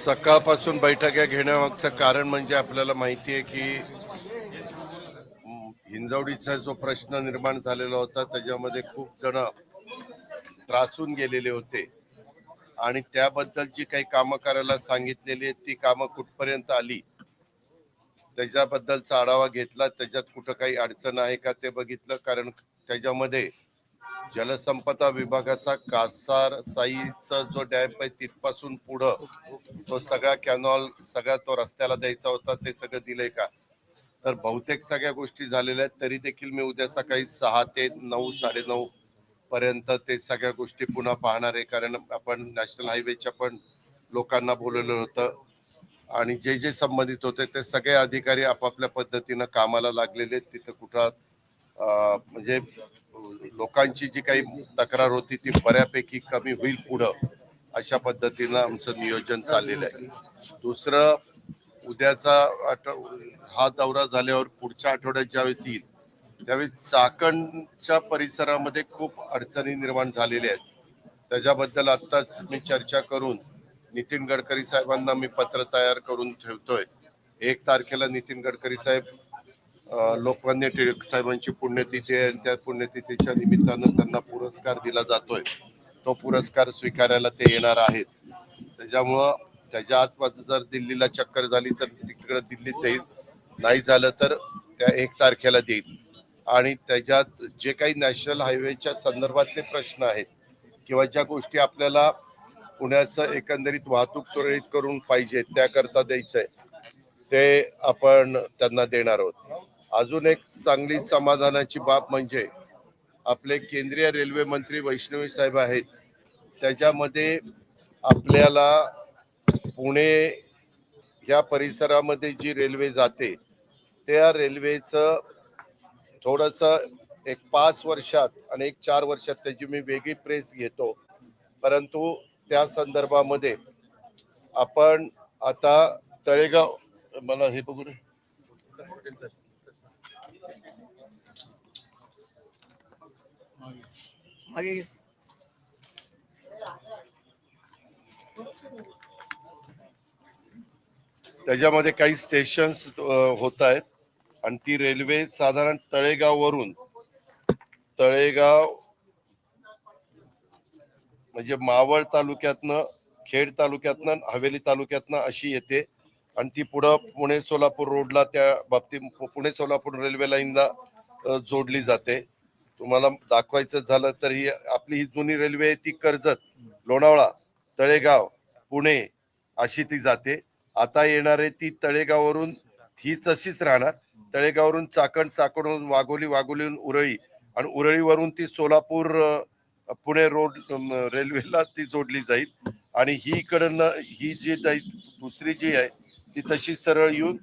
सकाळपासून बैठका घेण्यामागचं कारण म्हणजे आपल्याला माहिती आहे की हिंजवडीचा जो प्रश्न निर्माण झालेला होता त्याच्यामध्ये खूप जण त्रासून गेलेले होते. आणि त्याबद्दल जी काही कामं करायला सांगितलेली आहेत ती कामं कुठपर्यंत आली त्याच्याबद्दलचा आढावा घेतला त्याच्यात कुठं काही अडचण आहे का ते बघितलं कारण त्याच्यामध्ये जलसंपदा विभागाचा कासार साईचा जो डॅम आहे तिथपासून पुढं तो सगळा कॅनॉल सगळा तो रस्त्याला द्यायचा होता ते सगळं दिलंय का? तर बहुतेक सगळ्या गोष्टी झालेल्या आहेत तरी देखील मी उद्या सकाळी सहा ते नऊ साडेनऊ पर्यंत ते सगळ्या गोष्टी पुन्हा पाहणार आहे कारण आपण नॅशनल हायवेच्या पण लोकांना बोलवलं होतं. आणि जे जे संबंधित होते ते सगळे अधिकारी आपापल्या पद्धतीनं कामाला लागलेले आहेत तिथं कुठं म्हणजे लोकांची जी काही तक्रार होती ती बऱ्यापैकी कमी होईल पुढं अशा पद्धतीनं आमचं नियोजन चाललेलं आहे. दुसरं उद्याचा हा दौरा झाल्यावर पुढच्या आठवड्यात ज्यावेळेस येईल त्यावेळेस चाकणच्या परिसरामध्ये खूप अडचणी निर्माण झालेल्या आहेत. त्याच्याबद्दल आत्ताच मी चर्चा करून नितीन गडकरी साहेबांना मी पत्र तयार करून ठेवतोय. एक तारखेला नितीन गडकरी साहेब लोकमान्य टिळक साहेबांची पुण्यतिथी आहे आणि त्या पुण्यतिथीच्या निमित्तानं त्यांना पुरस्कार दिला जातोय. तो पुरस्कार स्वीकारायला ते येणार आहेत. त्याच्यामुळं त्याच्या आत जर दिल्लीला चक्कर झाली तर तिकडे दिल्लीत देईल नाही झालं तर त्या एक तारखेला देईल. आणि त्याच्यात जे काही नॅशनल हायवेच्या संदर्भातले प्रश्न आहेत किंवा ज्या गोष्टी आपल्याला पुण्याचं एकंदरीत वाहतूक सुरळीत करून पाहिजे त्याकरता द्यायचंय ते आपण त्यांना देणार आहोत. अजून एक चांगली समाधानाची बाब म्हणजे आपले केंद्रीय रेल्वे मंत्री वैष्णवी साहेब आहेत. त्याच्यामध्ये आपल्याला पुणे या परिसरामध्ये जी रेल्वे जाते त्या रेल्वेचं थोडंसं एक पाच वर्षात आणि एक चार वर्षात त्याची मी वेगळी प्रेस घेतो. परंतु त्या संदर्भामध्ये आपण आता तळेगाव मला हे बघू मागे घे. त्याच्यामध्ये काही स्टेशन्स होत आहेत. आणि ती रेल्वे साधारण तळेगाव वरून तळेगाव म्हणजे मावळ तालुक्यातनं खेड तालुक्यातनं हवेली तालुक्यातनं अशी येते. आणि ती पुढं पुणे सोलापूर रोडला त्या बाबतीत पुणे सोलापूर रेल्वे लाईनला जोडली जाते. तुम्हाला दाखवायचं झालं तर ही आपली ही जुनी रेल्वे आहे ती कर्जत लोणावळा तळेगाव पुणे अशी ती जाते. आता येणारे ती तळेगाववरून ही तशीच राहणार. तळेगाववरून चाकण चाकणवरून वाघोली वाघोलीहून उरळी आणि उरळीवरून ती सोलापूर पुणे रोड रेल्वेला ती जोडली जाईल. आणि ही इकडनं ही जी जाईल दुसरी जी आहे ती तशी सरळ येऊन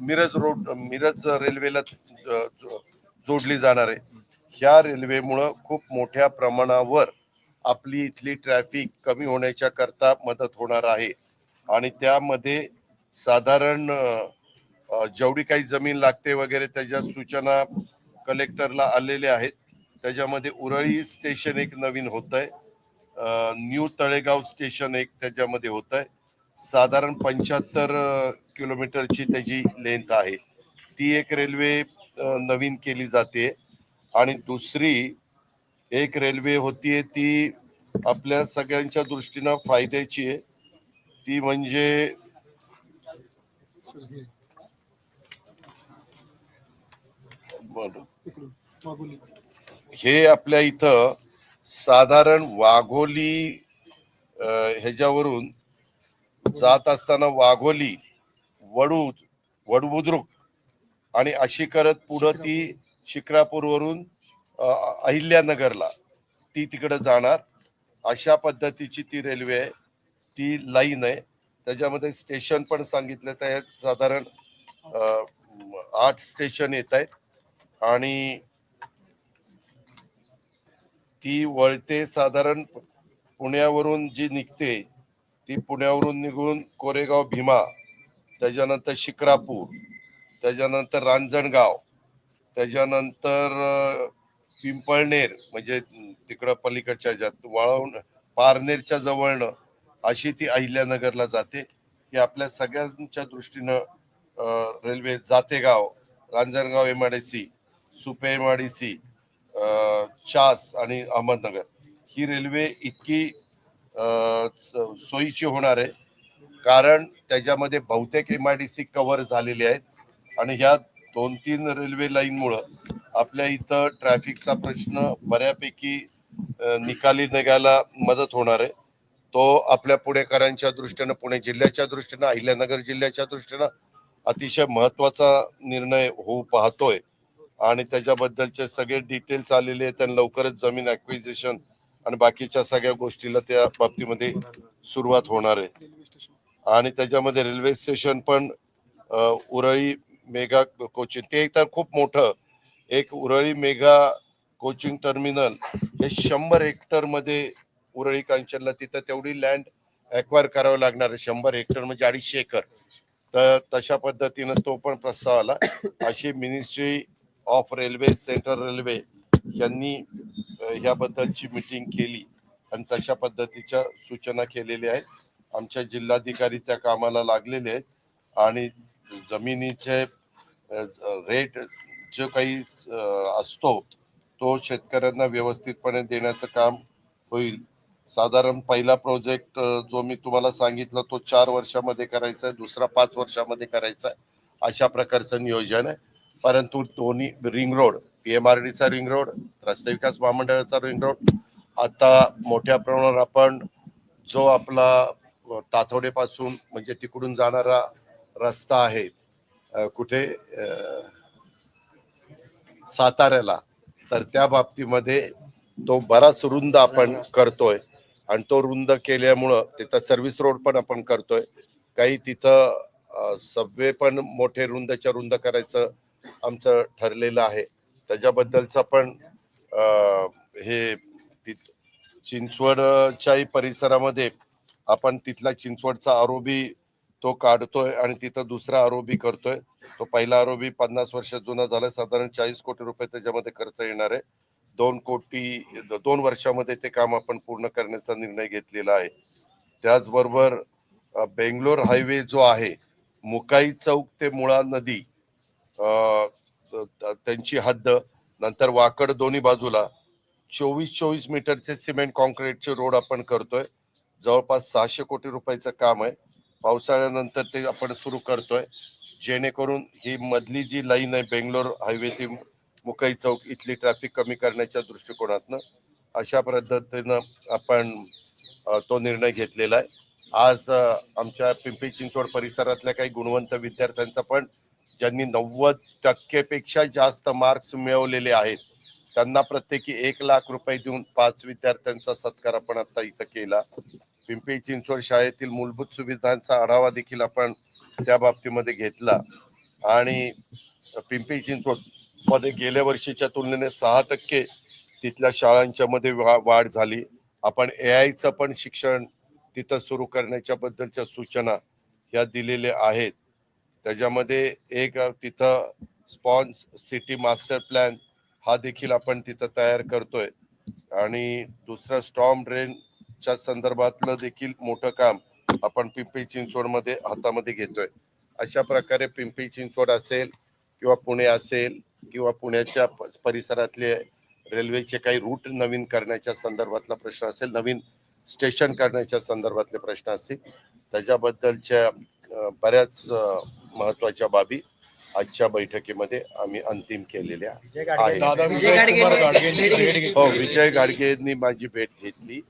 मिरज रोड मिरज रेल्वेला जो- जोडली जाणार आहे. ह्या रेल्वेमुळं खूप मोठ्या प्रमाणावर आपली इथली ट्रॅफिक कमी होण्याच्या करता मदत होणार आहे. आणि त्यामध्ये साधारण जेवढी काही जमीन लागते वगैरे त्याच्या सूचना कलेक्टरला आलेल्या आहेत. त्याच्यामध्ये उरळी स्टेशन एक नवीन होत आहे न्यू तळेगाव स्टेशन एक त्याच्यामध्ये होत आहे साधारण पंच्याहत्तर किलोमीटरची त्याची लेंथ आहे. ती एक रेल्वे नवीन केली जाते. आणि दुसरी एक रेल्वे होतीये ती आपल्या सगळ्यांच्या दृष्टीनं फायद्याची आहे. ती म्हणजे हे, आपल्या इथं साधारण वाघोली ह्याच्यावरून जात असताना वाघोली वडूद वडबुद्रुक आणि अशी करत पुढं ती शिक्रापूरवरून अ, अहिल्यानगरला. ती तिकडं जाणार. अशा पद्धतीची ती रेल्वे आहे. ती लाईन आहे. त्याच्यामध्ये स्टेशन पण सांगितलं त्या साधारण आठ स्टेशन येत आहेत. आणि ती वळते साधारण पुण्यावरून जी निघते ती पुण्यावरून निघून कोरेगाव भीमा त्याच्यानंतर शिक्रापूर त्याच्यानंतर रांजणगाव त्याच्यानंतर पिंपळनेर म्हणजे तिकडं पलीकडच्या ज्यात वाळवण पारनेरच्या जवळनं अशी ती अहिल्यानगरला जाते. ही आपल्या सगळ्यांच्या दृष्टीनं railway Jategaon Ranjangaon M I D C Supe M I D C Chas आणि अहमदनगर. ही रेल्वे इतकी स- सोयीची होणार आहे. कारण त्याच्यामध्ये बहुतेक M I D C cover झालेली आहेत. आणि ह्या दोन तीन रेल्वे लाईनमुळं आपल्या इथं ट्रॅफिकचा प्रश्न बऱ्यापैकी निकाली निघायला मदत होणार आहे. तो आपल्या पुणेकरांच्या दृष्टीनं पुणे जिल्ह्याच्या दृष्टीनं अहिल्यानगर जिल्ह्याच्या दृष्टीनं अतिशय महत्त्वाचा निर्णय होऊ पाहतोय. आणि त्याच्याबद्दलचे सगळे डिटेल्स आलेले आहेत आणि लवकरच जमीन ऍक्विजिशन आणि बाकीच्या सगळ्या गोष्टीला त्या बाबतीमध्ये सुरुवात होणार आहे. आणि त्याच्यामध्ये रेल्वे स्टेशन पण उरळी मेगा कोचिंग ते एक तर खूप मोठं एक उरळी मेगा कोचिंग टर्मिनल हे शंभर हेक्टरमध्ये उरळी कांचनला तिथं तेवढी लँड अक्वायर करावं लागणार आहे. शंभर हेक्टर म्हणजे अडीचशे एकर. तर तशा पद्धतीनं तो पण प्रस्ताव आला. अशी ministry of railway central railway यांनी ह्याबद्दलची याबद्दलची मिटिंग केली आणि तशा पद्धतीच्या सूचना केलेल्या आहेत. आमच्या जिल्हाधिकारी त्या कामाला लागलेले आहेत. आणि जमिनीचे रेट जो काही असतो तो शेतकऱ्यांना व्यवस्थितपणे देण्याचं काम होईल. साधारण पहिला प्रोजेक्ट जो मी तुम्हाला सांगितलं तो चार वर्षामध्ये करायचा आहे दुसरा पाच वर्षामध्ये करायचा आहे अशा प्रकारचं नियोजन आहे. परंतु दोन्ही ring road P M R डीचा रिंग रोड रस्ते विकास महामंडळाचा रिंग रोड आता मोठ्या प्रमाणावर आपण जो आपला अ, तातोडेपासून म्हणजे तिकडून जाणारा रस्ता आहे कुठे साताऱ्याला. तर त्या बाबतीमध्ये तो बराच रुंद आपण करतोय. आणि तो रुंद केल्यामुळं तिथं सर्व्हिस रोड पण आपण करतोय. काही तिथं सबवे पण मोठे रुंदच्या रुंद करायचं आमचं ठरलेलं आहे. त्याच्याबद्दलचं पण हे ति- चिंचवडच्याही परिसरामध्ये आपण तिथला चिंचवडचा आरोबी तो काढतोय आणि तिथं दुसरा आरोपी करतोय. तो पहिला आरोबी पन्नास वर्ष जुना झाला साधारण चाळीस कोटी रुपये त्याच्यामध्ये खर्च येणार आहे. दोन कोटी दोन वर्षामध्ये ते काम आपण पूर्ण करण्याचा निर्णय घेतलेला आहे. त्याचबरोबर बेंगलोर हायवे जो आहे मुकाई चौक ते मुळा नदी त्यांची हद्द नंतर वाकड दोन्ही बाजूला चोवीस चोवीस मीटरचे सिमेंट कॉन्क्रीटचे रोड आपण करतोय. जवळपास सहाशे कोटी रुपयाचं काम आहे. पावसाळ्यानंतर ते आपण सुरू करतोय. जेणेकरून ही मधली जी लाईन आहे बेंगलोर हायवे ती चौक इथली ट्रॅफिक कमी करण्याच्या दृष्टिकोनातनं अशा पद्धतीनं आपण तो निर्णय घेतलेला आहे. आज आमच्या पिंपरी चिंचवड परिसरातल्या काही गुणवंत विद्यार्थ्यांचा पण ज्यांनी नव्वद टक्केपेक्षा जास्त मार्क्स मिळवलेले आहेत त्यांना प्रत्येकी एक लाख रुपये देऊन पाच विद्यार्थ्यांचा सत्कार आपण आता इथं केला. पिंपरी चिंचवड शाळेतील मूलभूत सुविधांचा आढावा देखील आपण त्या बाबतीमध्ये घेतला. आणि पिंपरी चिंचवडमध्ये गेल्या वर्षीच्या तुलनेने सहा टक्के तिथल्या शाळांच्या मध्ये वा- वाढ झाली. आपण ए आयचं पण शिक्षण तिथं सुरू करण्याच्या बद्दलच्या सूचना ह्या दिलेल्या आहेत. त्याच्यामध्ये एक तिथं स्पॉन्स सिटी मास्टर प्लॅन हा देखील आपण तिथं तयार करतोय. आणि दुसरं स्टॉम ड्रेनच्या संदर्भातलं देखील मोठं काम आपण पिंपरी चिंचवडमध्ये हातामध्ये घेतोय अशा प्रकारे पिंपरी चिंचवड असेल किंवा पुणे असेल किंवा पुण्याच्या परिसरातले रेल्वेचे काही रूट नवीन करण्याच्या संदर्भातला प्रश्न असेल नवीन स्टेशन करण्याच्या संदर्भातले प्रश्न असतील त्याच्याबद्दलच्या बऱ्याच महत्त्वाच्या बाबी आजच्या बैठकीमध्ये आम्ही अंतिम केलेल्या आहे दादा विजय विजय गाडगे कुमार यांनी गाडगेंची भेट भेट घेतली. घेतली. हो विजय गाडगेंनी माझी भेट घेतली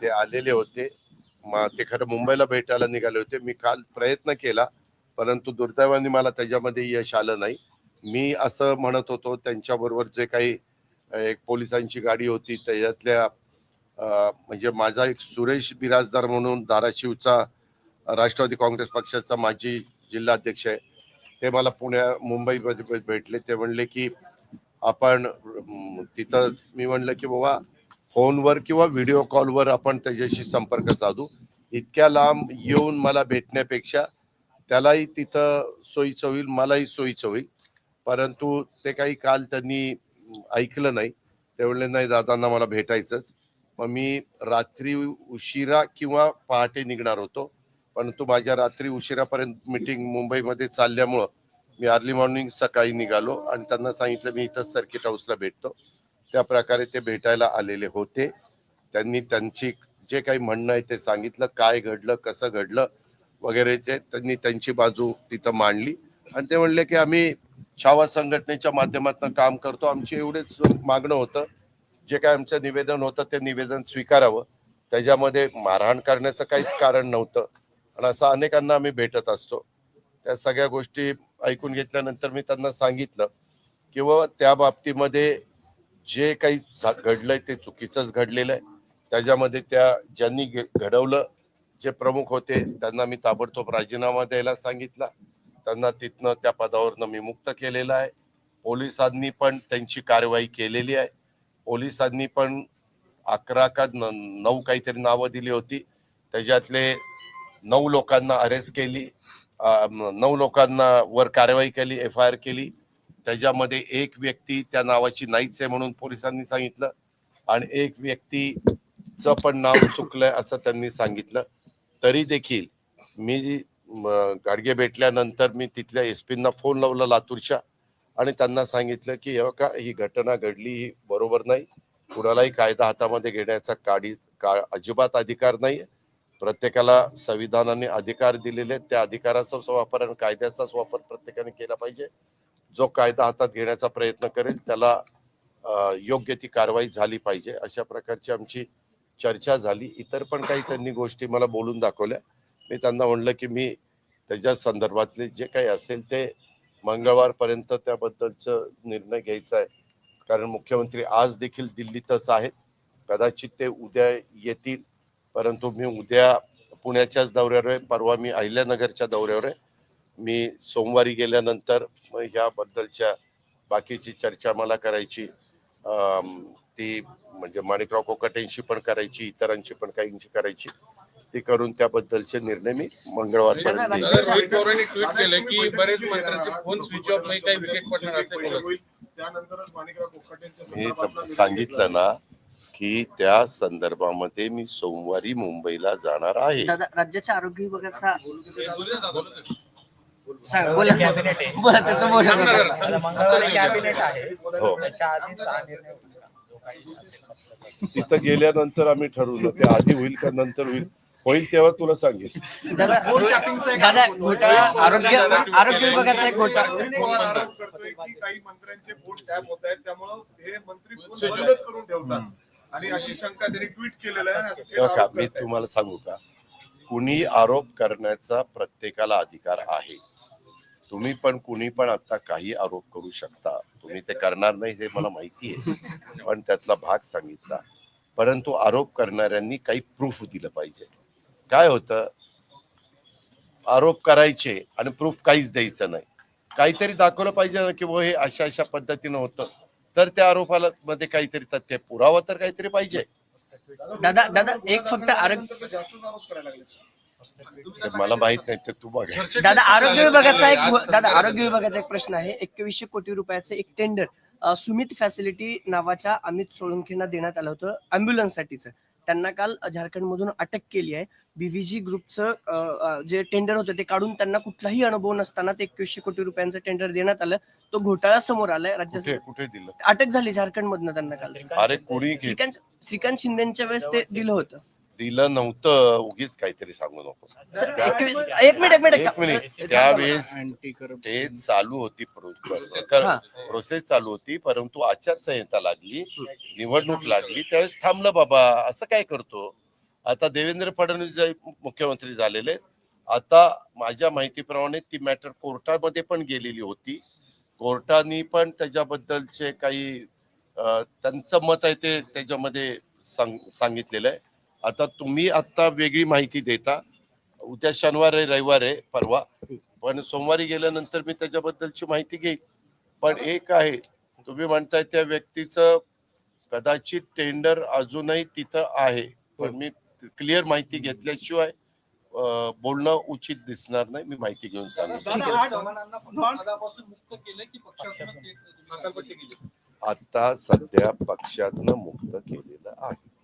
ते आलेले होते. ते खरं मुंबईला भेटायला निघाले होते. मी काल प्रयत्न केला परंतु दुर्दैवाने मला त्याच्यामध्ये यश आलं नाही. मी असं म्हणत होतो त्यांच्याबरोबर जे काही एक पोलिसांची गाडी होती त्याच्यातल्या म्हणजे माझा एक सुरेश बिराजदार म्हणून धाराशिवचा राष्ट्रवादी काँग्रेस पक्षाचा माजी जिल्हाध्यक्ष आहे. ते मला पुण्या मुंबईमध्ये भेटले. ते म्हणले की आपण तिथं मी म्हणलं की बाबा फोनवर किंवा व्हिडिओ कॉलवर आपण त्याच्याशी संपर्क साधू. इतक्या लांब येऊन मला भेटण्यापेक्षा त्यालाही तिथं सोयीचं होईल मलाही सोयीचं होईल. परंतु ते काही काल त्यांनी ऐकलं नाही. तेवढे नाही दादांना मला भेटायचंच. मग मी रात्री उशिरा किंवा पहाटे निघणार होतो. परंतु माझ्या रात्री उशिरापर्यंत मीटिंग मुंबईमध्ये चालल्यामुळं मी अर्ली मॉर्निंग सकाळी निघालो आणि त्यांना सांगितलं मी इथं सर्किट हाऊसला भेटतो. त्या प्रकारे ते भेटायला आलेले होते. त्यांनी त्यांची जे काही म्हणणं आहे ते सांगितलं काय घडलं कसं घडलं वगैरे ते त्यांनी त्यांची बाजू तिथं मांडली. आणि ते म्हणले की आम्ही छावा संघटनेच्या माध्यमातून काम करतो. आमचे एवढेच मागणं होतं. जे काय आमचं निवेदन होतं ते निवेदन स्वीकारावं. त्याच्यामध्ये मारहाण करण्याचं काहीच कारण नव्हतं. आणि असं अनेकांना आम्ही भेटत असतो. त्या सगळ्या गोष्टी ऐकून घेतल्यानंतर मी त्यांना सांगितलं किंवा त्या बाबतीमध्ये जे काही झा- घडलंय ते चुकीचंच घडलेलं आहे. त्याच्यामध्ये त्या ज्यांनी घ- घडवलं जे प्रमुख होते त्यांना मी ताबडतोब राजीनामा द्यायला सांगितला. त्यांना तिथनं त्या पदावरनं मी मुक्त केलेलं आहे. पोलिसांनी पण त्यांची कारवाई केलेली आहे. पोलिसांनी पण अकरा का न- नऊ काहीतरी नावं दिली होती. त्याच्यातले नऊ लोकांना अरेस्ट केली. नऊ लोकांना वर कारवाई केली एफ आय आर केली. त्याच्यामध्ये एक व्यक्ती त्या नावाची नाहीच आहे म्हणून पोलिसांनी सांगितलं आणि एक व्यक्तीचं पण नाव चुकलंय असं त्यांनी सांगितलं. तरी देखील मी गाडगे भेटल्यानंतर मी तिथल्या एस पींना फोन लावला लातूरच्या आणि त्यांना सांगितलं की हे का ही घटना घडली ही बरोबर नाही. कुणालाही कायदा हातामध्ये घेण्याचा काडी का अजिबात अधिकार नाही प्रत्येकाला संविधानाने अधिकार दिलेले त्या अधिकाराचाच वापर आणि कायद्याचाच वापर प्रत्येकाने केला पाहिजे. जो कायदा हातात घेण्याचा प्रयत्न करेल त्याला योग्य ती कारवाई झाली पाहिजे अशा प्रकारची आमची चर्चा झाली. इतर पण काही त्यांनी गोष्टी मला बोलून दाखवल्या. मी त्यांना म्हणलं की मी त्याच्या संदर्भातले जे काही असेल ते मंगळवारपर्यंत त्याबद्दलचं निर्णय घ्यायचा आहे. कारण मुख्यमंत्री आज देखील दिल्लीतच आहेत. कदाचित ते उद्या येतील परंतु मी उद्या पुण्याच्याच दौऱ्यावर आहे. परवा मी अहिल्यानगरच्या दौऱ्यावर आहे. मी सोमवारी गेल्यानंतर मग ह्याबद्दलच्या बाकीची चर्चा मला करायची ती म्हणजे माणिकराव कोकाटेंशी पण करायची इतरांशी पण काहींची करायची ती करून त्याबद्दलचे निर्णय मी मंगळवारपर्यंत दादा, घेईन. राज्याच्या- रोहित पवारांनी ट्विट केलं की बरेच मंत्र्यांचे फोन स्विच ऑफ नाही काही विकेट पडणार असे बोलत होते. त्यानंतरच माणिकराव कोकाटेंच्या मी संदर्भातला तर सांगितलं ना की त्या संदर्भामध्ये मी सोमवारी मुंबईला जाणार आहे राज्याच्या आरोग्य विभागाचा. सांग बोला. बोला त्याचं बोला. थांबणार. मंगळवारी कॅबिनेट आहे. हो. त्याच्या आधीच निर्णय होईल. का? जो काही असेल पक्षाचा. तिथं गेल्यानंतर आम्ही ठरवलं ते आधी होईल का नंतर होईल? होईल तेव्हा तुला सांगेल. दादा दादा घोटाळा आरोग्य आरोग्य विभागाचा एक घोटाळा. अजित पवार आरोप करतोय की काही मंत्र्यांचे फोन टॅप होत आहेत. त्यामुळं हे मंत्री फोन बंदच करून ठेवतात. आणि अशी शंका त्यांनी ट्विट केलेलं आहे. आणि असं ते तेव्हा का आरोप मी करतायत. तुम्हाला सांगू का? कुणी आरोप करण्याचा प्रत्येकाला अधिकार आहे. तुम्ही पण कुणी पण आता काही आरोप करू शकता. तुम्ही ते करणार नाही हे मला माहिती आहे. पण त्यातला भाग सांगितला. परंतु आरोप करणाऱ्यांनी काही प्रूफ दिलं पाहिजे. काय होतं? आरोप करायचे आणि प्रूफ काहीच द्यायचं नाही. काहीतरी दाखवलं पाहिजे ना की बुवा हे अशा अशा पद्धतीनं होतं. तर त्या आरोपाला मध्ये काहीतरी तथ्य पुरावा तर काहीतरी पाहिजे. दादा दादा एक फक्त आरोप करायला लागले ते मला माहीत नाही ते तू बघ. दादा आरोग्य विभागाचा एक दादा आरोग्य विभागाचा एक प्रश्न आहे. एकवीसशे कोटी रुपयाचं एक टेंडर सुमित फॅसिलिटी नावाच्या अमित सोळंकेंना देण्यात आलं होतं अँब्युलन्स साठीचं त्यांना काल झारखंड मधून अटक केली आहे. बीव्हीजी ग्रुपचं अ, अ, जे टेंडर होतं ते काढून त्यांना कुठलाही अनुभव नसताना ते एकवीसशे कोटी रुपयांचं टेंडर देण्यात आलं. तो घोटाळा समोर आलाय. कुठे राज्याचं कुठे दिलं? अटक झाली झारखंड मधनं त्यांना काल. अरे कुणी घे- श्रीकांत श्रीकांत शिंदेच्या वेळेस ते दिलं होतं. दिलं नव्हतं उगीच काहीतरी सांगू नको सर, एक मिनिट एक मिनिट एक मिनिट. त्यावेळेस ते चालू होती हा. प्रोसेस चालू होती परंतु आचारसंहिता लागली निवडणूक लागली त्यावेळेस थांबलं बाबा असं काय करतो? आता देवेंद्र फडणवीस जे मुख्यमंत्री झालेले आहेत, आता माझ्या माहितीप्रमाणे ती मॅटर कोर्टामध्ये पण गेलेली होती. कोर्टाने पण त्याच्याबद्दलचे काही अं, त्यांचं मत आहे ते त्याच्यामध्ये सांग सांगितलेलं आहे. आता तुम्ही आता वेगळी माहिती देता. उद्या शनिवार आहे रविवार आहे परवा. पण सोमवारी गेल्यानंतर मी त्याच्याबद्दलची माहिती घेईन. पण एक आहे तुम्ही म्हणताय त्या व्यक्तीचं कदाचित टेंडर अजूनही तिथं आहे. पण मी क्लिअर माहिती घेतल्याशिवाय अं, बोलणं उचित दिसणार नाही. मी माहिती घेऊन सांगेन केली? आता सध्या पक्षातनं मुक्त केलेलं आहे.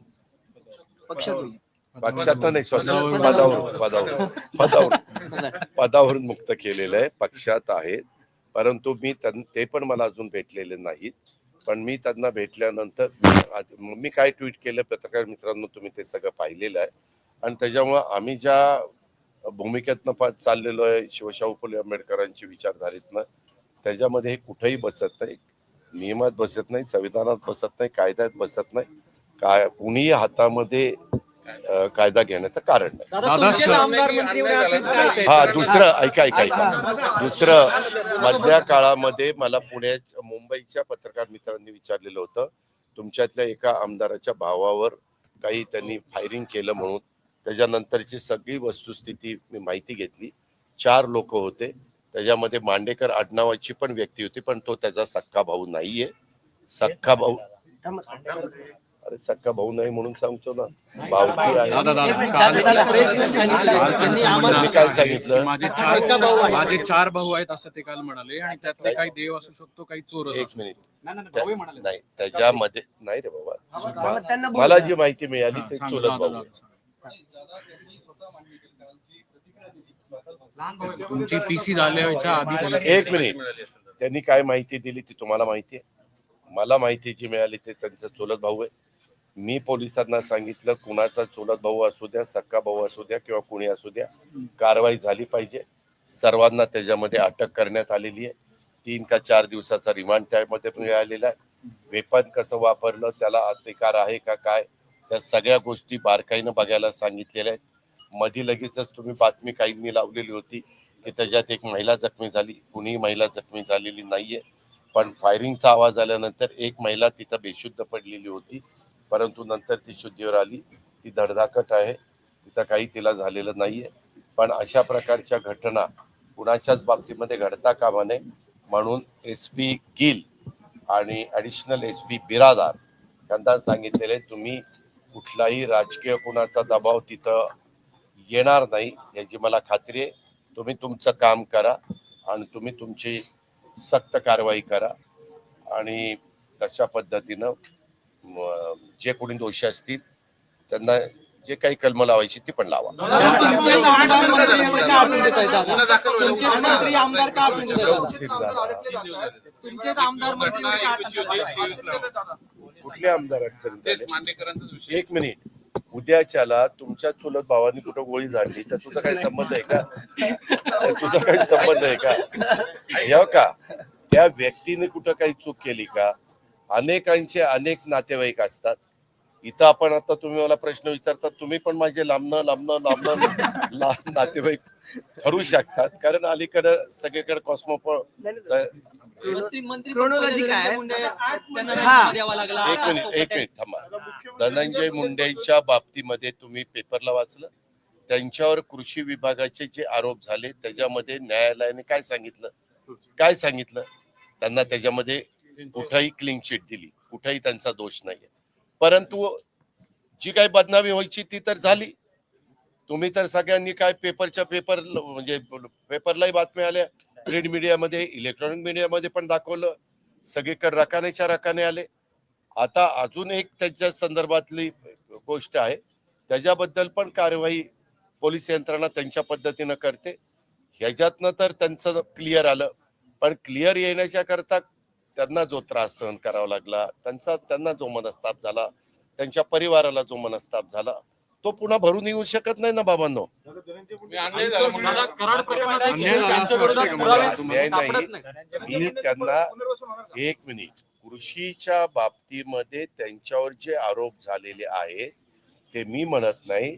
पक्षातून. पक्षात नाही पदावरून. पदावरून पदावरून. पदावरून. मुक्त केलेलं आहे. पक्षात आहेत परंतु मी ते पण मला अजून भेटलेले नाहीत. पण मी त्यांना भेटल्यानंतर मी काय ट्विट केलं पत्रकार मित्रांनो तुम्ही ते सगळं पाहिलेलं आहे. आणि त्याच्यामुळं आम्ही ज्या भूमिकेतनं पा- चाललेलो आहे शिवशाहू फुले आंबेडकरांची विचारधारेतनं त्याच्यामध्ये हे कुठेही बसत नाही. नियमात बसत नाही संविधानात बसत नाही कायद्यात बसत नाही. काय कुणीही हातामध्ये कायदा घेण्याचं कारण नाही. हा. दुसरं ऐका ऐका ऐका. दुसरं मधल्या काळामध्ये मला पुण्याच्या मुंबईच्या पत्रकार मित्रांनी विचारलेलं होतं. तुमच्यातल्या एका आमदाराच्या भावावर काही त्यांनी फायरिंग केलं म्हणून. त्याच्यानंतरची सगळी वस्तुस्थिती मी माहिती घेतली. चार लोक होते. त्याच्यामध्ये मांडेकर आडनावाची पण व्यक्ती होती पण तो त्याचा सक्का भाऊ नाहीये. सक्का भाऊ अरे सक्का भाऊ नाही म्हणून सांगतो ना. भावकी आहे. दादा दादा काल सांगितलं. काल त्यांनी त्यांचं आम्हाला- म्हणणं मी असं काय आहे सांगितलं? की माझे चार आहे. माझे चार भाऊ आहेत असं ते काल म्हणाले. आणि त्यातले काही देव असू शकतो काही चोर असू एक शकतो. मिनिट. नाही, त्या- त्याच्यामध्ये नाही रे बाबा. मग त्यांना बोलू मला. जी माहिती मिळाली हा, ते सांगा, चुलत दादा, भाऊ दादा, सांगा. तुमची पीसी झाल्याच्या आधी त्याला एक मिनिट. त्यांनी काय माहिती दिली ती तुम्हाला माहिती आहे? मला माहिती जी मिळाली ते त्यांचा चुलत भाऊ आहे. मी पोलिसांना सांगितलं कुणाचा चुलत भाऊ असू द्या सक्का भाऊ असू द्या किंवा कुणी असू द्या कारवाई झाली पाहिजे. सर्वांना त्याच्यामध्ये अटक करण्यात आलेली आहे. तीन का चार दिवसाचा रिमांड त्यामध्ये मिळालेला आहे. वेपन कसं वापरलं त्याला अधिकार आहे का काय त्या सगळ्या गोष्टी बारकाईनं बघायला सांगितलेल्या आहेत. मधी लगेचच तुम्ही बातमी काहींनी लावलेली होती की त्याच्यात एक महिला जखमी झाली कुणीही महिला जखमी झालेली नाहीये. पण फायरिंगचा आवाज आल्यानंतर एक महिला तिथं बेशुद्ध पडलेली होती. परंतु नंतर ती शुद्धीवर आली. ती धडधाकट आहे. तिथं काही तिला झालेलं नाहीये. पण अशा प्रकारच्या घटना कुणाच्याच बाबतीमध्ये घडता कामा नये. म्हणून एस पी गिल आणि ॲडिशनल एस पी बिरादार यांना सांगितलेले तुम्ही कुठलाही राजकीय कुणाचा दबाव तिथं येणार नाही याची मला खात्री आहे. तुम्ही तुमचं काम करा आणि तुम्ही तुमची सक्त कारवाई करा. आणि तशा पद्धतीनं जे कोणी दोषी असतील त्यांना जे काही कलम लावायची ती पण लावा. तुमचेच आमदार मंत्री एवढे का अडून देतायत दादा? गुन्हा दाखल व्हायला तुमचेच मंत्री आमदार का अडून देतायत? तीन दिवस झाले. तुमचेच आमदार मंत्री घटना एवढे का एकवीसची अडून होती, देतायत? तेवीसला होती. कुठले आमदार अडचणीत तेच आले मांडेकरांचाच विषय. एक मिनिट. उद्याच्याला तुमच्या चुलत भावानी कुठं गोळी झाडली? तर तुझा काही संबंध आहे का? तर तुझा काही संबंध आहे का? या का? त्या व्यक्तीने कुठं काही चूक केली का? अनेकांचे अनेक नातेवाईक असतात. इथं आपण आता तुम्ही मला प्रश्न विचारता तुम्ही पण माझे लांबणं लांबणं लांबणं ला- नातेवाईक ठरू शकतात. कारण अलीकडं सगळीकडे कॉस्मोपॉ नाही, नाही, मंत्री- मंत्री Chronology काय? आहे? मुंडे- त्यांना हा. राजीनामा द्यावा लागला. एक मिनिट एक मिनिट थांबा. धनंजय मुंडेंच्या बाबतीमध्ये तुम्ही पेपरला वाचलं. त्यांच्यावर कृषी विभागाचे जे आरोप झाले त्याच्यामध्ये न्यायालयाने काय सांगितलं? काय सांगितलं? त्यांना त्याच्यामध्ये कुठंही क्लीन चिट दिली. कुठंही त्यांचा दोष नाहीये. परंतु जी काही बदनामी व्हायची ती तर झाली. तुम्ही तर सगळ्यांनी काय पेपरच्या पेपर म्हणजे पेपरलाही बातम्या आल्या. प्रिंट मीडियामध्ये इलेक्ट्रॉनिक मीडियामध्ये पण दाखवलं. सगळीकडे रकानेच्या रकाने आले. आता अजून एक त्याच्या संदर्भातली गोष्ट आहे. त्याच्याबद्दल पण कारवाई पोलीस यंत्रणा त्यांच्या पद्धतीनं करते. ह्याच्यातनं तर त्यांचं क्लिअर आलं. पण क्लिअर येण्याच्या करता त्यांना जो त्रास सहन करावा लागला त्यांचा त्यांना जो मनस्ताप झाला त्यांच्या परिवाराला जो मनस्ताप झाला तो पुन्हा भरून येऊ शकत नाही ना बाबांनो? मी त्यांना एक मिनिट कृषीच्या बाबतीमध्ये त्यांच्यावर जे आरोप झालेले आहेत ते मी म्हणत नाही.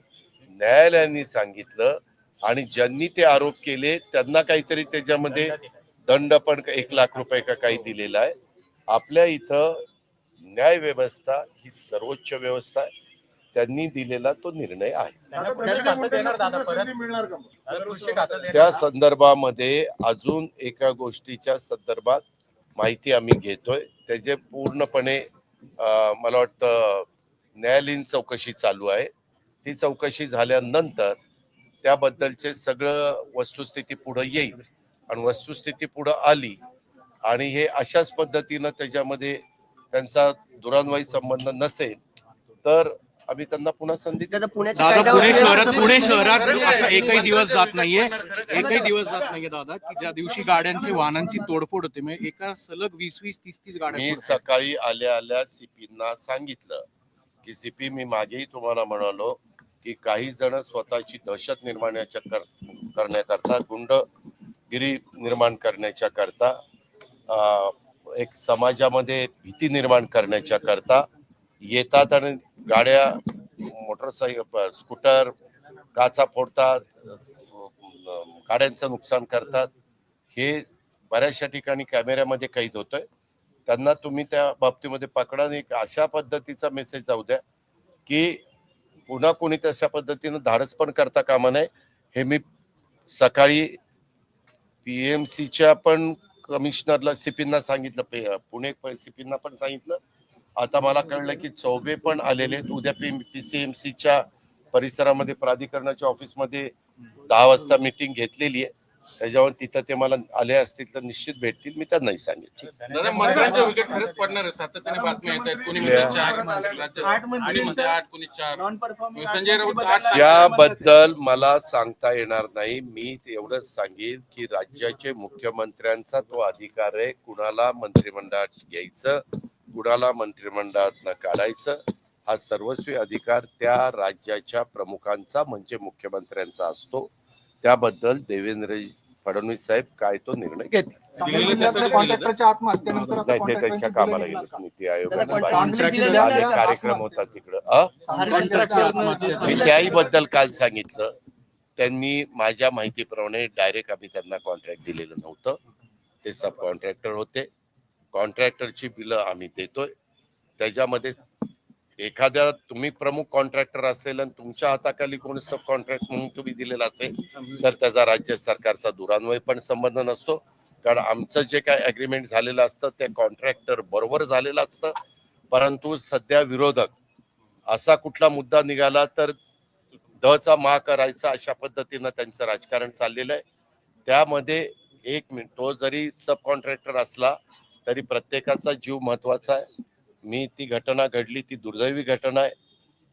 न्यायालयाने सांगितलं आणि ज्यांनी ते आरोप केले त्यांना काहीतरी त्याच्यामध्ये दंड पण एक लाख रुपये का काही दिलेला आहे. आपल्या इथं न्याय व्यवस्था ही सर्वोच्च व्यवस्था आहे. त्यांनी दिलेला तो निर्णय आहे. त्या? संदर्भामध्ये अजून एका गोष्टीच्या संदर्भात माहिती आम्ही घेतोय. त्याचे पूर्णपणे मला वाटतं न्यायालयीन चौकशी चालू आहे. ती चौकशी झाल्यानंतर त्याबद्दलचे सगळं वस्तुस्थिती पुढे येईल. आणि वस्तुस्थिती पुढे आली आणि हे अशाच पद्धतीनं त्याच्यामध्ये त्यांचा दुरान्वयी संबंध नसेल तर आम्ही त्यांना पुन्हा संधी. दादा पुण्याच्या दादा कायद्यावर पुणे शहरात पुणे शहरात असा एकही दिवस जात नाहीये एकही दिवस जात नाहीये दादा की ज्या दिवशी गाड्यांची वाहनांची तोडफोड होते म्हणजे एका सलग वीस वीस तीस तीस गाड्या मी. सकाळी आल्या आल्या सीपींना सांगितलं की सीपी मी मागेही तुम्हाला म्हणालो की काही जण स्वतःची दहशत निर्माणाच्या कर- करण्याकरता गिरी निर्माण करण्याच्या करता एक समाजामध्ये भीती निर्माण करण्याच्या करता येतात आणि गाड्या मोटरसायकल स्कूटर काचा फोडतात गाड्यांचं नुकसान करतात. हे बऱ्याचशा ठिकाणी कॅमेऱ्यामध्ये कैद होतोय. त्यांना तुम्ही त्या बाबतीमध्ये पकडा आणि एक अशा पद्धतीचा मेसेज जाऊ द्या की पुन्हा कोणी तशा पद्धतीनं धाडस पण करता कामा नये. हे मी सकाळी पीएमसीच्या पण कमिशनरला सिपींना सांगितलं पुणे सिपींना पण सांगितलं आता मला कळलं की चौबे पण आलेले आहेत. उद्या पीसीएमसीच्या परिसरामध्ये प्राधिकरणाच्या ऑफिसमध्ये दहा वाजता मीटिंग घेतलेली आहे त्याच्यावर तिथं ते मला आले असतील तर निश्चित भेटतील. मी त्यांनाही सांगेन दादा मंत्र्यांचे विकेट खरंच पडणार आहे. सातत्याने बातम्या येत आहेत. कोणी म्हणते चार राज्यात आणि म्हणते आठ कोणी चार. नॉन परफॉर्मिंग संजय राऊत आठ सांगतात. याबद्दल मला सांगता येणार नाही. मी ते एवढंच सांगेन की राज्याचे मुख्यमंत्र्यांचा तो अधिकार आहे. कुणाला मंत्रिमंडळात घ्यायचं कुणाला मंत्रिमंडळात काढायचं हा सर्वस्वी अधिकार त्या राज्याच्या प्रमुखांचा म्हणजे मुख्यमंत्र्यांचा असतो. त्याबद्दल देवेंद्र फडणवीस साहेब काय तो निर्णय घेतील. कॉन्ट्रॅक्टरच्या आत्महत्येनंतर नाही ते त्यांच्या कामाला गेले? नीती आयोग त्याला आणि contract बाकी दिलेलं आले आहे. कार्यक्रम होता तिकडं. मी त्याही बद्दल काल सांगितलं. त्यांनी माझ्या माहितीप्रमाणे डायरेक्ट आम्ही त्यांना कॉन्ट्रॅक्ट दिलेलं नव्हतं. ते सब कॉन्ट्रॅक्टर होते. कॉन्ट्रॅक्टरची बिलं आम्ही देतोय. त्याच्यामध्ये एखाद्या तुम्ही प्रमुख कॉन्ट्रॅक्टर असेल आणि तुमच्या हाताखाली कोणी सब कॉन्ट्रॅक्ट म्हणून तुम्ही दिलेला असेल तर त्याचा राज्य सरकारचा दुरान्वय पण संबंध नसतो. कारण आमचं जे काय अग्रीमेंट झालेलं असतं ते कॉन्ट्रॅक्टर बरोबर झालेलं असतं. परंतु सध्या विरोधक असा कुठला मुद्दा निघाला तर दचा मा करायचा अशा पद्धतीनं त्यांचं राजकारण चाललेलं आहे. त्यामध्ये एक मिनिट तो जरी सब कॉन्ट्रॅक्टर असला तरी प्रत्येकाचा जीव महत्त्वाचा आहे. मी ती घटना घडली ती दुर्दैवी घटना आहे.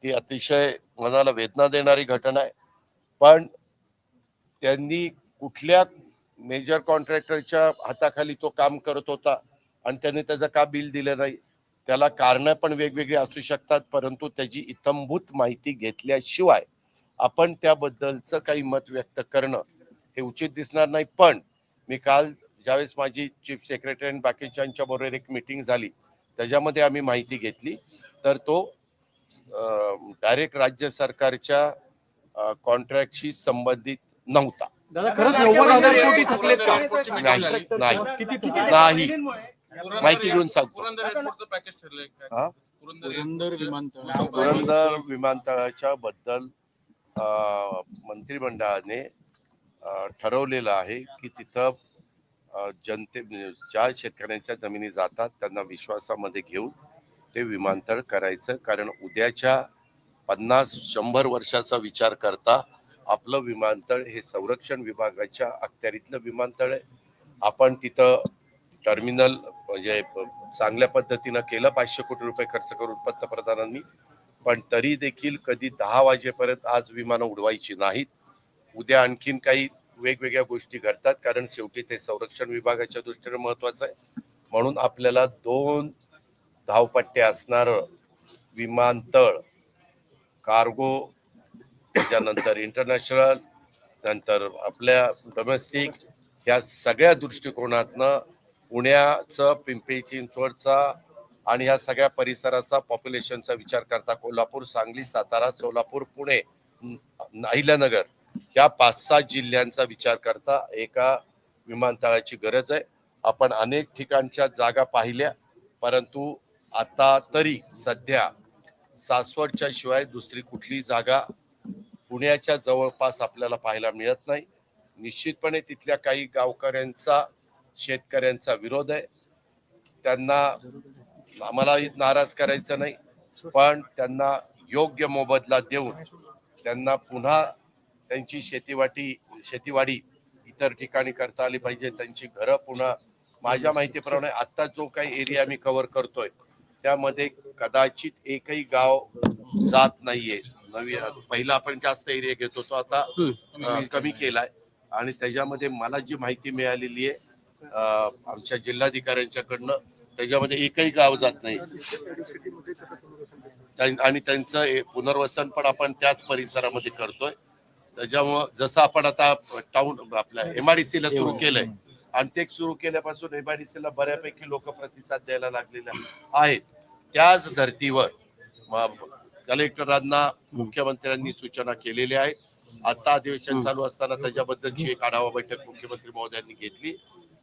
ती अतिशय मनाला वेदना देणारी घटना आहे. पण त्यांनी कुठल्या मेजर कॉन्ट्रॅक्टरच्या हाताखाली तो काम करत होता आणि त्यांनी त्याचं का बिल दिलं नाही? त्याला कारणं पण वेगवेगळी असू शकतात परंतु त्याची इतंभूत माहिती घेतल्याशिवाय आपण त्याबद्दलचं काही मत व्यक्त करणं हे उचित दिसणार नाही. पण मी काल ज्यावेळेस माझी चीफ सेक्रेटरी आणि बाकीच्यांच्या बरोबर एक मीटिंग झाली त्याच्यामध्ये आम्ही माहिती घेतली. तर तो डायरेक्ट राज्य सरकारच्या कॉन्ट्रॅक्टशी संबंधित नव्हता. नाही माहिती घेऊन सांगतो. पुरंदर विमानतळाच्या बद्दल मंत्रिमंडळाने ठरवलेलं आहे की तिथं जनते म्हणजे ज्या शेतकऱ्यांच्या जमिनी जातात त्यांना विश्वासामध्ये घेऊन ते विमानतळ करायचं. कारण उद्याच्या पन्नास शंभर वर्षाचा विचार करता आपलं विमानतळ हे संरक्षण विभागाच्या अखत्यारीतलं विमानतळ आहे. आपण तिथं टर्मिनल म्हणजे चांगल्या पद्धतीनं केलं पाचशे कोटी रुपये खर्च करून पंतप्रधानांनी. पण तरी देखील कधी दहा वाजेपर्यंत आज विमानं उडवायची नाहीत. उद्या आणखीन काही वेगवेगळ्या गोष्टी घडतात कारण शेवटी ते संरक्षण विभागाच्या दृष्टीने महत्वाचं आहे. म्हणून आपल्याला दोन धावपट्टे असणार विमानतळ कार्गो त्याच्यानंतर इंटरनॅशनल नंतर आपल्या डोमेस्टिक ह्या सगळ्या दृष्टिकोनातनं पुण्याचं पिंपरी चिंचवडचा आणि ह्या सगळ्या परिसराचा पॉप्युलेशनचा विचार करता कोल्हापूर सांगली सातारा सोलापूर पुणे अहिल्यानगर ह्या पाच सहा जिल्ह्यांचा विचार करता एका विमानतळाची गरज आहे. आपण अनेक ठिकाणच्या जागा पाहिल्या परंतु आता तरी सध्या सासवडच्या शिवाय दुसरी कुठली जागा पुण्याच्या जवळपास आपल्याला पाहायला मिळत नाही. निश्चितपणे तिथल्या काही गावकऱ्यांचा शेतकऱ्यांचा विरोध आहे. त्यांना आम्हाला नाराज करायचं नाही पण त्यांना योग्य मोबदला देऊन त्यांना पुन्हा त्यांची शेतीवाटी शेतीवाडी इतर ठिकाणी करता आली पाहिजे. त्यांची घरं पुन्हा माझ्या माहितीप्रमाणे आता जो काही एरिया मी कव्हर करतोय त्यामध्ये कदाचित एकही गाव जात नाहीये. नवी पहिला आपण जास्त एरिया घेत होतो आता कमी केलाय. आणि त्याच्यामध्ये मला जी माहिती मिळालेली आहे आमच्या जिल्हाधिकाऱ्यांच्याकडनं त्याच्यामध्ये एकही गाव जात नाही. आणि त्यांचं पुनर्वसन पण आपण त्याच परिसरामध्ये करतोय. त्याच्यामुळं जसं आपण आता टाउन आपल्या एमआयडीसी ला सुरू केलंय आणि ते सुरू केल्यापासून एमआयडीसी ला बऱ्यापैकी लोक प्रतिसाद द्यायला लागलेले आहेत. त्याच धर्तीवर कलेक्टरांना मुख्यमंत्र्यांनी सूचना केलेल्या आहेत. आता अधिवेशन चालू असताना त्याच्याबद्दलची एक आढावा बैठक मुख्यमंत्री महोदयांनी घेतली.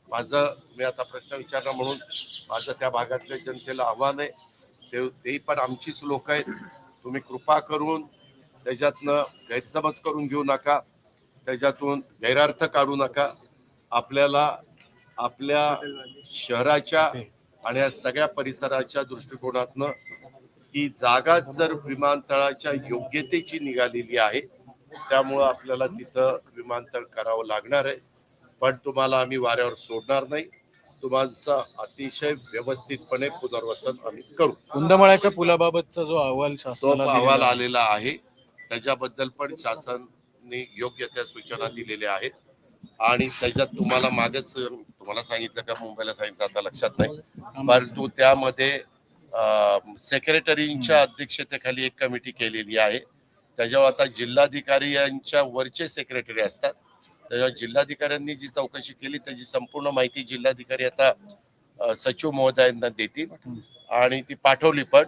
माझं मी आता प्रश्न विचारला म्हणून माझं त्या भागातल्या जनतेला आव्हान आहे. ते पण आमचीच लोक आहेत. तुम्ही कृपा करून त्याच्यातनं गैरसमज करून घेऊ नका. त्याच्यातून गैरार्थ काढू नका. आपल्याला आपल्या शहराच्या आणि या सगळ्या परिसराच्या दृष्टिकोनातनं ती जागा जर विमानतळाच्या योग्यतेची निघालेली आहे त्यामुळं आपल्याला तिथं विमानतळ करावं लागणार आहे. पण तुम्हाला आम्ही वाऱ्यावर सोडणार नाही. तुमचा अतिशय व्यवस्थितपणे पुनर्वसन आम्ही करू. कुंदमळ्याच्या पुलाबाबतचा जो अहवाल अहवाल आलेला आहे. त्याच्याबद्दल पण शासनने योग्य त्या सूचना दिलेल्या आहेत. आणि त्याच्यात तुम्हाला मागच तुम्हाला सांगितलं का मुंबईला सांगितलं आता लक्षात नाही. परंतु त्यामध्ये सेक्रेटरींच्या अध्यक्षतेखाली एक कमिटी केलेली आहे. त्याच्यावर आता जिल्हाधिकारी यांच्या वरचे सेक्रेटरी असतात. त्याच्यावर जिल्हाधिकाऱ्यांनी जी चौकशी केली त्याची संपूर्ण माहिती जिल्हाधिकारी आता सचिव महोदयांना देतील. आणि ती पाठवली पण.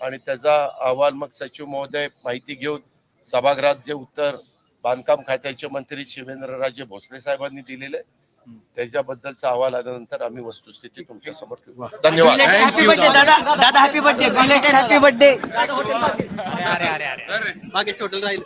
आणि त्याचा अहवाल मग सचिव महोदय माहिती घेऊन सभागृहात जे उत्तर बांधकाम खात्याचे मंत्री शिवेंद्रराजे भोसले साहेबांनी दिलेले त्याच्याबद्दलचा अहवाल आल्यानंतर आम्ही वस्तुस्थिती तुमच्यासमोर ठेवू. धन्यवाद. दादा. दादा. Happy birthday belated happy birthday अरे अरे अरे मागे हॉटेल राहील.